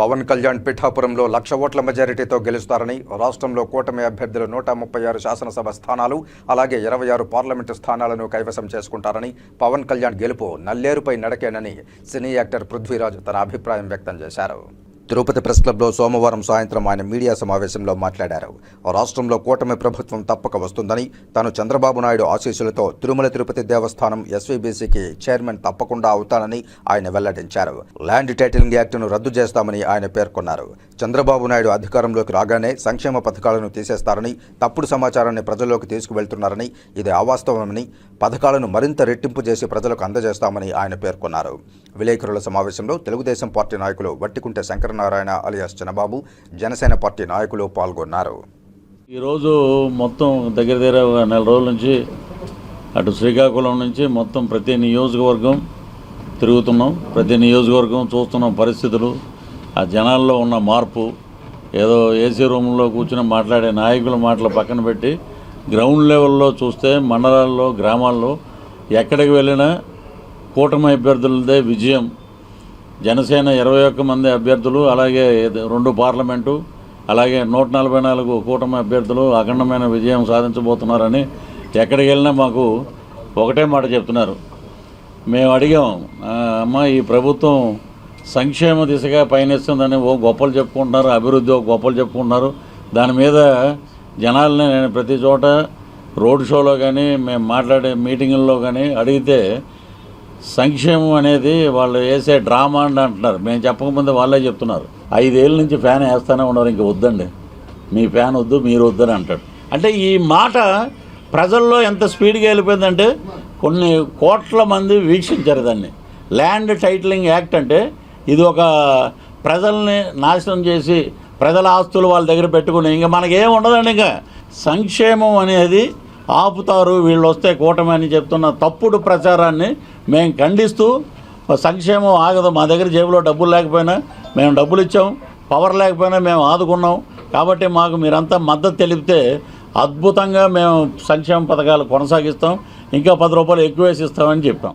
పవన్ కళ్యాణ్ పిఠాపురంలో లక్ష ఓట్ల మెజారిటీతో గెలుస్తారని రాష్ట్రంలో కూటమి అభ్యర్థులు నూట ముప్పై ఆరు శాసనసభ స్థానాలు అలాగే ఇరవై ఆరు పార్లమెంటు స్థానాలను కైవసం చేసుకుంటారని పవన్ కళ్యాణ్ గెలుపు నల్లేరుపై నడకేనని సినీ యాక్టర్ పృథ్వీరాజ్ తన అభిప్రాయం వ్యక్తం చేశారు. తిరుపతి ప్రెస్ క్లబ్లో సోమవారం సాయంత్రం ఆయన మీడియా సమావేశంలో మాట్లాడారు. రాష్ట్రంలో కూటమి ప్రభుత్వం తప్పక వస్తుందని తాను చంద్రబాబు నాయుడు ఆశీస్సులతో తిరుమల తిరుపతి దేవస్థానం ఎస్వీబీసీకి చైర్మన్ తప్పకుండా అవుతానని ఆయన వెల్లడించారు. ల్యాండ్ టైటిలింగ్ యాక్టును రద్దు చేస్తామని ఆయన పేర్కొన్నారు. చంద్రబాబు నాయుడు అధికారంలోకి రాగానే సంక్షేమ పథకాలను తీసేస్తారని తప్పుడు సమాచారాన్ని ప్రజల్లోకి తీసుకువెళ్తున్నారని ఇది అవాస్తవమని పథకాలను మరింత రెట్టింపు చేసి ప్రజలకు అందజేస్తామని ఆయన పేర్కొన్నారు. విలేకరుల సమావేశంలో తెలుగుదేశం పార్టీ నాయకులు వట్టికుంటే శంకరనారాయణ అలియాస్ చిన్నబాబు జనసేన పార్టీ నాయకులు పాల్గొన్నారు. ఈరోజు మొత్తం దగ్గర దగ్గర నెల రోజుల నుంచి అటు శ్రీకాకుళం నుంచి మొత్తం ప్రతి నియోజకవర్గం తిరుగుతున్నాం. ప్రతి నియోజకవర్గం చూస్తున్నాం పరిస్థితులు. ఆ జనాల్లో ఉన్న మార్పు ఏదో ఏసీ రూమ్లో కూర్చుని మాట్లాడే నాయకుల మాటలు పక్కన పెట్టి గ్రౌండ్ లెవెల్లో చూస్తే మండలాల్లో గ్రామాల్లో ఎక్కడికి వెళ్ళినా కూటమి అభ్యర్థులదే విజయం. జనసేన ఇరవై ఒక్క మంది అభ్యర్థులు అలాగే రెండు పార్లమెంటు అలాగే నూట నలభై నాలుగు కూటమి అభ్యర్థులు అఖండమైన విజయం సాధించబోతున్నారని ఎక్కడికి వెళ్ళినా మాకు ఒకటే మాట చెప్తున్నారు. మేము అడిగాం అమ్మ ఈ ప్రభుత్వం సంక్షేమ దిశగా పయనిస్తుందని ఓ గొప్పలు చెప్పుకుంటున్నారు అభివృద్ధి ఓ గొప్పలు చెప్పుకుంటున్నారు. దాని మీద జనాల్ని నేను ప్రతి చోట రోడ్ షోలో కానీ మేము మాట్లాడే మీటింగుల్లో కానీ అడిగితే సంక్షేమం అనేది వాళ్ళు వేసే డ్రామా అని అంటున్నారు. మేము చెప్పకముందే వాళ్ళే చెప్తున్నారు. ఐదేళ్ళ నుంచి ఫ్యాన్ వేస్తూనే ఉన్నారు. ఇంక వద్దండి. మీ ఫ్యాన్ వద్దు మీరు వద్దని అంటాడు. అంటే ఈ మాట ప్రజల్లో ఎంత స్పీడ్గా వెళ్ళిపోయిందంటే కొన్ని కోట్ల మంది వీక్షించారు దాన్ని. ల్యాండ్ టైటిలింగ్ యాక్ట్ అంటే ఇది ఒక ప్రజల్ని నాశనం చేసి ప్రజల ఆస్తులు వాళ్ళ దగ్గర పెట్టుకుని ఇంకా మనకేం ఉండదండి ఇంకా. సంక్షేమం అనేది ఆపుతారు వీళ్ళు వస్తే కూటమి అని చెప్తున్న తప్పుడు ప్రచారాన్ని మేము ఖండిస్తూ సంక్షేమం ఆగదు మా దగ్గర జేబులో డబ్బులు లేకపోయినా మేము డబ్బులు ఇచ్చాం పవర్ లేకపోయినా మేము ఆదుకున్నాం. కాబట్టి మాకు మీరంతా మద్దతు తెలిపితే అద్భుతంగా మేము సంక్షేమ పథకాలు కొనసాగిస్తాం ఇంకా పది రూపాయలు ఎక్కువ వేసి ఇస్తామని చెప్పాం.